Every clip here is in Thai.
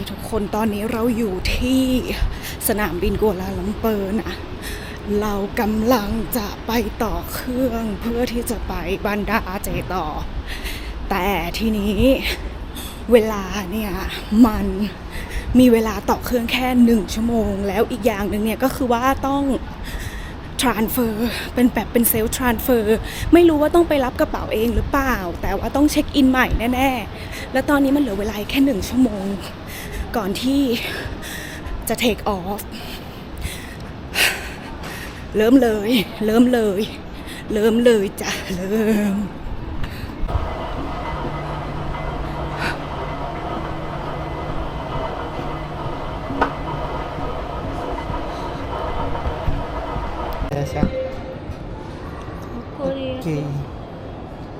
ดีทุกคนตอนนี้เราอยู่ที่สนามบินกัวลาลัมเปอร์นะ เรากำลังจะไปต่อเครื่องเพื่อที่จะไปบันดาเจต่อ แต่ทีนี้เวลาเนี่ยมันมีเวลาต่อเครื่องแค่หนึ่งชั่วโมง แล้วอีกอย่างหนึ่งเนี่ยก็คือว่าต้อง transfer เป็นแบบเป็นเซลล์ transfer ไม่รู้ว่าต้องไปรับกระเป๋าเองหรือเปล่า แต่ว่าต้องเช็คอินใหม่แน่ ๆ แล้วตอนนี้มันเหลือเวลาแค่หนึ่งชั่วโมง ก่อนที่จะ take off เริ่มเลย เริ่มเลย เริ่มเลยจ้ะ เริ่ม Aisyah. Okay.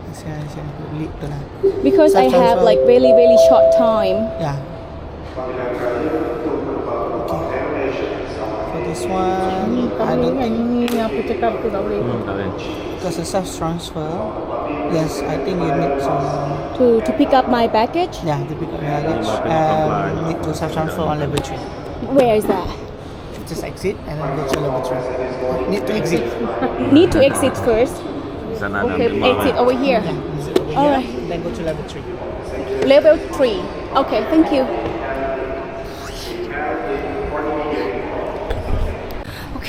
Aisyah, Aisyah. Lead tu lah. because I have like really really short time Yeah. This one, I don't think apa cakap tu tak boleh. Hmm, tak boleh. because the self transfer. Yes, I think you need some. to to pick up my baggage Yeah, to pick up your luggage. Must be. Um, need to self transfer on level three. where is that Just exit and then go to level three. Need to exit. need to exit first okay exit over here Yeah, exit over here. Alright. Then go to level three. level 3 okay thank you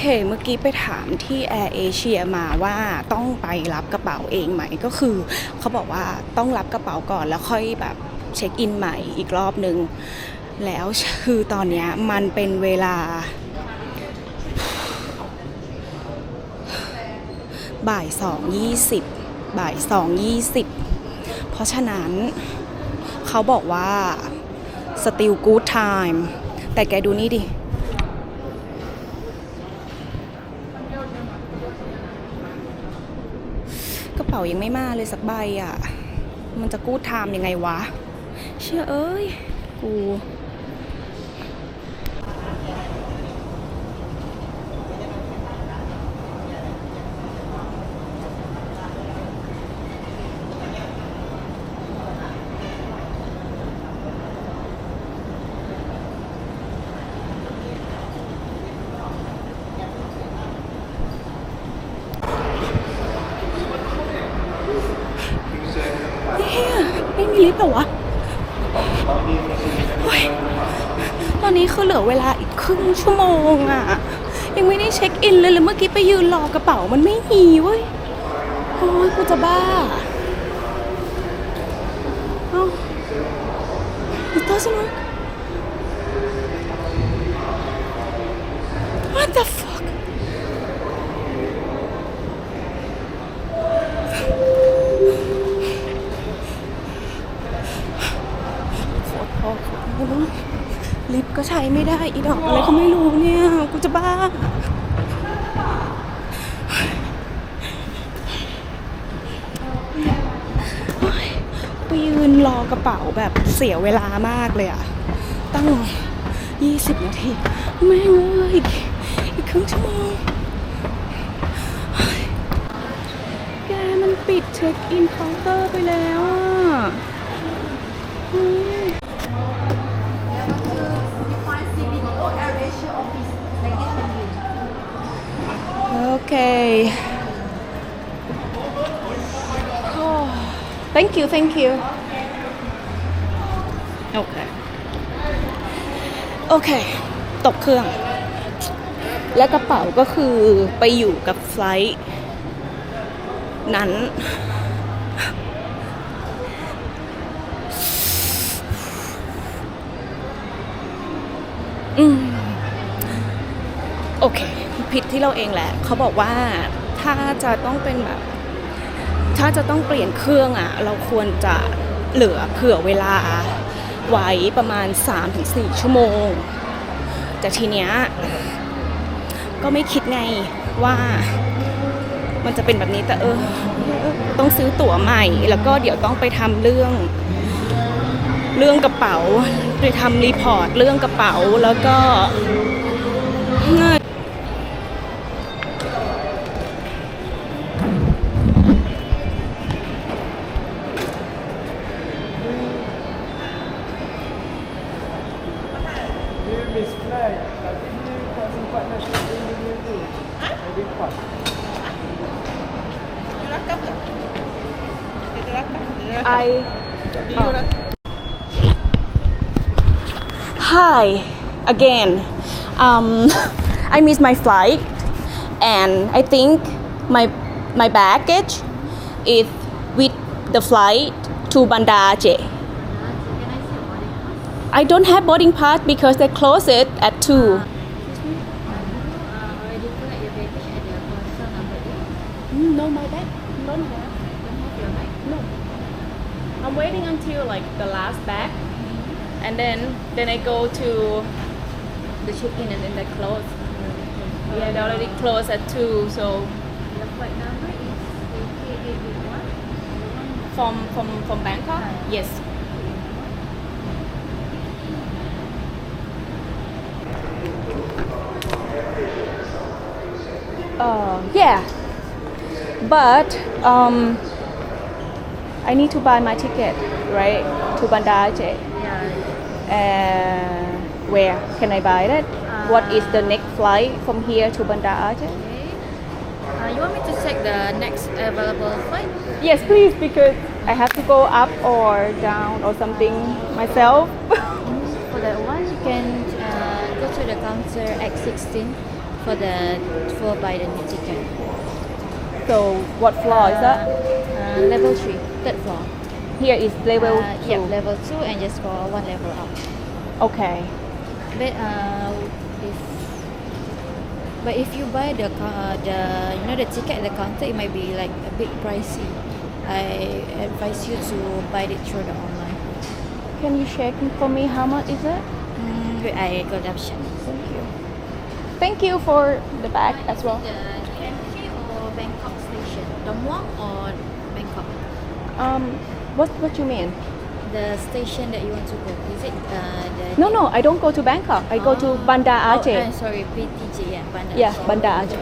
เคเมื่อกี้ไปถามที่ Air Asia มาว่าต้องไปรับกระเป๋าเองไหมก็คือเขาบอกว่าต้องรับกระเป๋าก่อนแล้วค่อยแบบเช็คอินใหม่อีกรอบนึง แล้วคือตอนนี้มันเป็นเวลา บ่ายสองยี่สิบบ่ายสองยี่สิบเพราะฉะนั้นเขาบอกว่า still good time แต่แกดูนี่ดิ ระเป๋ายังไม่มาเลยสักใบอะ มันจะกู้ไทม์ยังไงวะ เชื่อเอ้ย กู เฮียไม่มี ลิฟต์เหรอวะตอนนี้คือเหลือเวลาอีกครึ่งชั่วโมงอะยังไม่ได้เช็คอินเลยเลยเมื่อกี้ไปยืนรอกระเป๋ามันไม่มีเว้ยโอ้ยกูจะบ้า ดอกอะไรก็ไม่รู้เนี่ยกูจะบ้าไปยืนรอกระเป๋าแบบเสียเวลามากเลยอะตั้ง20นาทีไม่เลยอีกอีกครึ่งชั่วโมงแกมันปิดเช็คอินเคาน์เตอร์ไปแล้วอะ เฮ้ยโอเค thank you thank you โอเคโอเคตกเครื่อง และกระเป๋าก็คือไปอยู่กับไฟลท์นั้น อืม โอเค ผิดที่เราเองแหละ เขาบอกว่าถ้าจะต้องเป็นแบบ ถ้าจะต้องเปลี่ยนเครื่องอะ่ะ เราควรจะเหลือเผื่อเวลาไว้ประมาณ 3-4 ชั่วโมง แต่ทีเนี้ยก็ไม่คิดไงว่ามันจะเป็นแบบนี้แต่เออ ต้องซื้อตั๋วใหม่ แล้วก็เดี๋ยวต้องไปทำเรื่อง เรื่องกระเป๋า ไปทำรีพอร์ตเรื่องกระเป๋าแล้วก็ Hi again um I missed my flight and I think my my baggage is with the flight to Bandar Aceh I don't have boarding pass because they close it at 2 already collect your baggage at the parcel number eight. Mm, No, my bag. Don't have. Don't have your bag. No. I'm waiting until like the last bag, and then then I go to the check-in and then they close. Yeah, they already close at two. So Your flight number is AK881. from from from Bangkok. Yes. Uh, yeah. But um, I need to buy my ticket, right, to Bandar Aceh. Uh, where can I buy that? what is the next flight from here to Bandar Aceh? Okay. Uh, you want me to check the next available flight? Yes, please, because I have to go up or down or something myself. For that one, you can uh, go to the counter X16 for the for buy the new ticket. so, what floor is that? Uh, level three, third floor. Here is level Uh, two. yeah, level two, and just go one level up. Okay. But uh, if but if you buy the uh, the you know the ticket at the counter, it might be like a bit pricey. I advise you to buy it through the online. Can you check for me how much is it? Mm, wait, I got the option. Thank you. Thank you for the bag as well. The KMK or Bangkok station, the Muang or Bangkok. Um, what what you mean? The station that you want to go is it uh, the No, no, I don't go to Bangkok. I go to Oh. Bandar Oh, Aceh. uh, sorry, PTJ yeah, Bandar. yeah, Aceh. Bandar Aceh.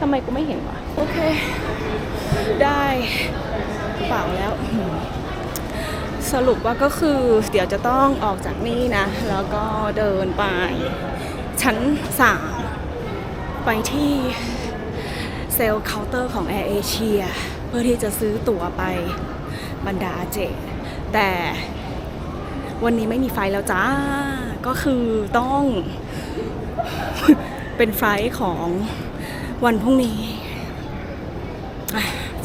ทำไมกูไม่เห็นวะ โอเค ได้กระเป๋าแล้ว สรุปว่าก็คือ เดี๋ยวจะต้องออกจากนี่นะ แล้วก็เดินไป ชั้นสามไปที่เซลล์เคาน์เตอร์ของ Air Asia เพื่อที่จะซื้อตั๋วไปบรรดาเจ แต่วันนี้ไม่มีไฟแล้วจ้า ก็คือต้องเป็นไฟของวันพรุ่งนี้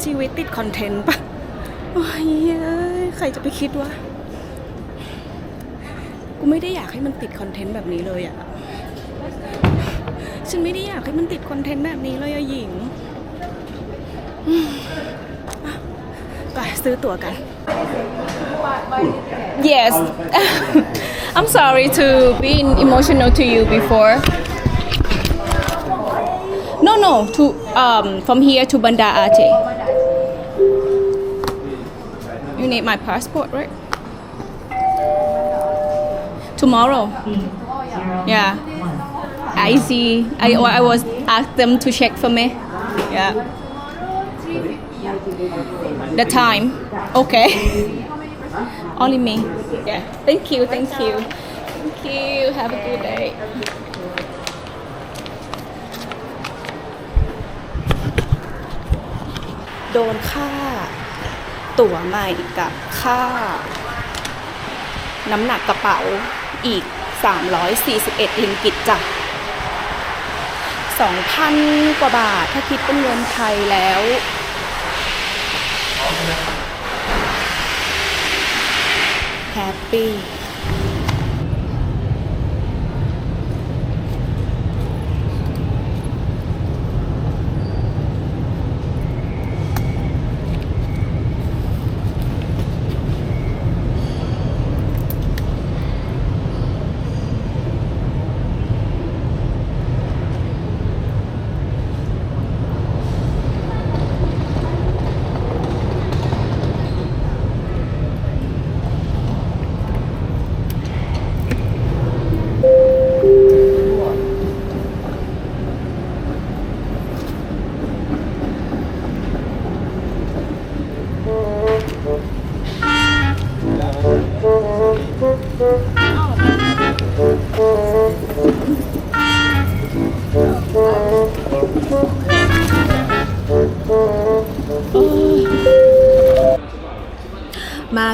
ชีวิตติดคอนเทนต์ปะโอ้ยใครจะไปคิดว่ากูไม่ได้อยากให้มันติดคอนเทนต์แบบนี้เลยอะฉันไม่ได้อยากให้มันติดคอนเทนต์แบบนี้เลยอะหญิง ไปซื้อตั๋วกัน Yes I'm sorry to be emotional to you before No no to um from here to Bandar Aceh You need my passport right Tomorrow Yeah I see I I was asked them to check for me Yeah The time Okay Only me. Yeah. Thank you. Thank you. Thank you. Have a good day. โดนค่า ตั๋วใหม่กับค่า น้ำหนักกระเป๋าอีก 341 ลิงกิตจ้ะ2,000 กว่าบาท ถ้าคิดเป็นเงินไทยแล้ว แฮปปี้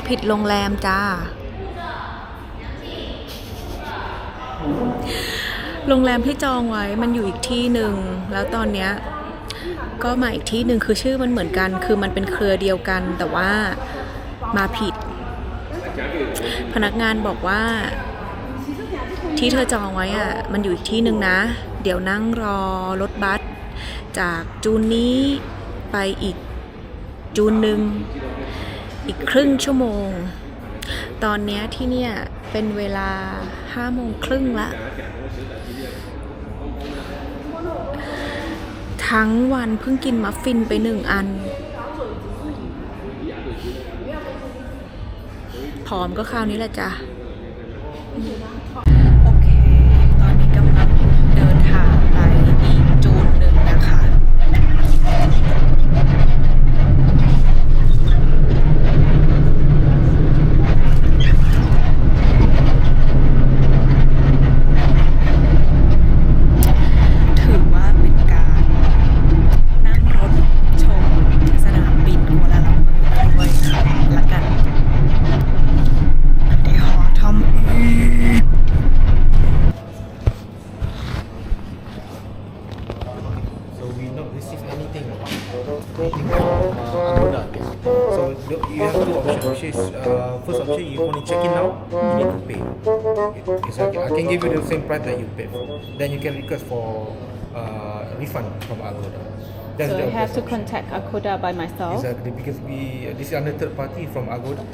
ผิดโรงแรมจ้า โรงแรมที่จองไว้มันอยู่อีกที่หนึ่ง แล้วตอนเนี้ยก็มาอีกที่หนึ่งคือชื่อมันเหมือนกัน คือมันเป็นเครือเดียวกัน แต่ว่ามาผิด พนักงานบอกว่า ที่เธอจองไว้อะ มันอยู่อีกที่หนึ่งนะ เดี๋ยวนั่งรอรถบัสจากจูนนี้ไปอีกจูนหนึ่ง อีกครึ่งชั่วโมง ตอนนี้ที่เนี่ยเป็นเวลาห้าโมงครึ่งละ ทั้งวันเพิ่งกินมัฟฟินไปหนึ่งอัน ผอมก็คราวนี้แหละจ้ะ give you the same price that you paid for. Then you can request for uh, refund from Agoda. That's So I have to option. contact Akoda by myself. Exactly because we this is under third party from Agoda.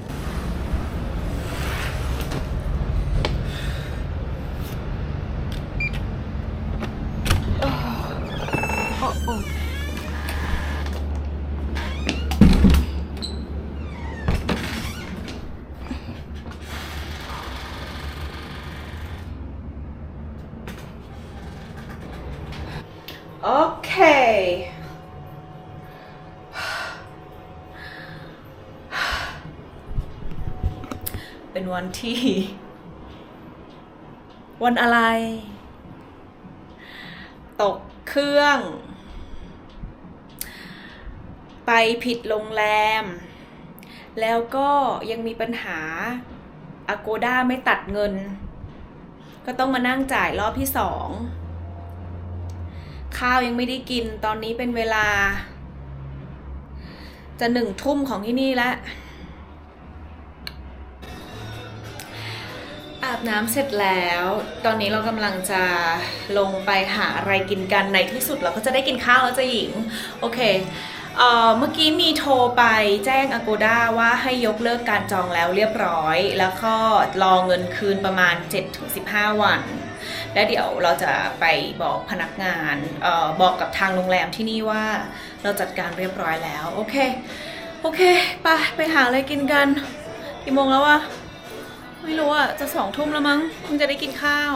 เป็นวันที่ วันอะไร ตกเครื่อง ไปผิดโรงแรม แล้วก็ยังมีปัญหา Agoda ไม่ตัดเงิน ก็ต้องมานั่งจ่ายรอบที่สองข้าวยังไม่ได้กินตอนนี้เป็นเวลา จะหนึ่งทุ่มของที่นี่แล้ว บน้ำเสร็จแล้ว ตอนนี้เรากำลังจะลงไปหาอะไรกินกันในที่สุดเราก็จะได้กินข้าวแล้วจะหญิง โอเคเมื่อกี้มีโทรไปแจ้ง Agoda ว่าให้ยกเลิกการจองแล้วเรียบร้อย แล้วก็รอเงินคืนประมาณ 7-15 วัน แล้วเดี๋ยวเราจะไปบอกพนักงานออบอกกับทางโรงแรมที่นี่ว่าเราจัดการเรียบร้อยแล้ว โอเค โอเค ไป ไปหาอะไรกินกัน กี่โมงแล้ววะ ไม่รู้อะจะสองทุ่มแล้วมั้งคงจะได้กินข้าว